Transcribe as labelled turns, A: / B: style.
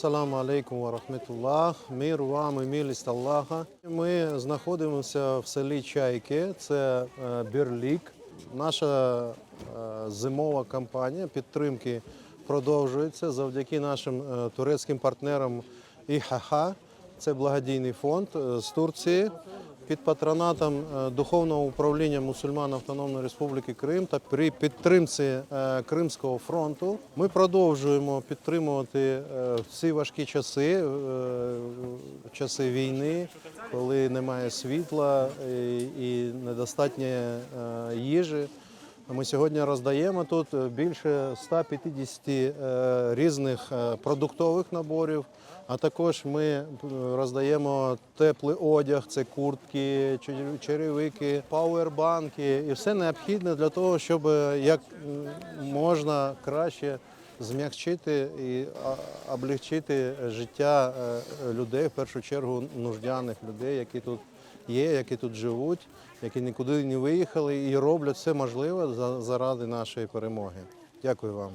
A: Ассаламу алейкум ва рахметуллах. Мир вам і милість Аллаха. Ми знаходимося в селі Чайки, це е, Бірлік. Наша е, зимова кампанія підтримки продовжується завдяки нашим е, турецьким партнерам ІХХ. Це благодійний фонд з Турції під патронатом е, Духовного управління мусульман Автономної Республіки Крим та при підтримці е, Кримського фронту. Ми продовжуємо підтримувати всі ці важкі часи, е, часи війни, коли немає світла і, недостатньо е, їжі. Ми сьогодні роздаємо тут більше 150 е, різних е, продуктових наборів, а також ми е, роздаємо теплий одяг, це куртки, чер- черевики, пауербанки. І все необхідне для того, щоб е, як можна краще змягчити і облегчити життя е, людей, в першу чергу нуждяних людей, які тут є, які тут живуть, які нікуди не виїхали і роблять все можливе за- заради нашої перемоги. Дякую вам.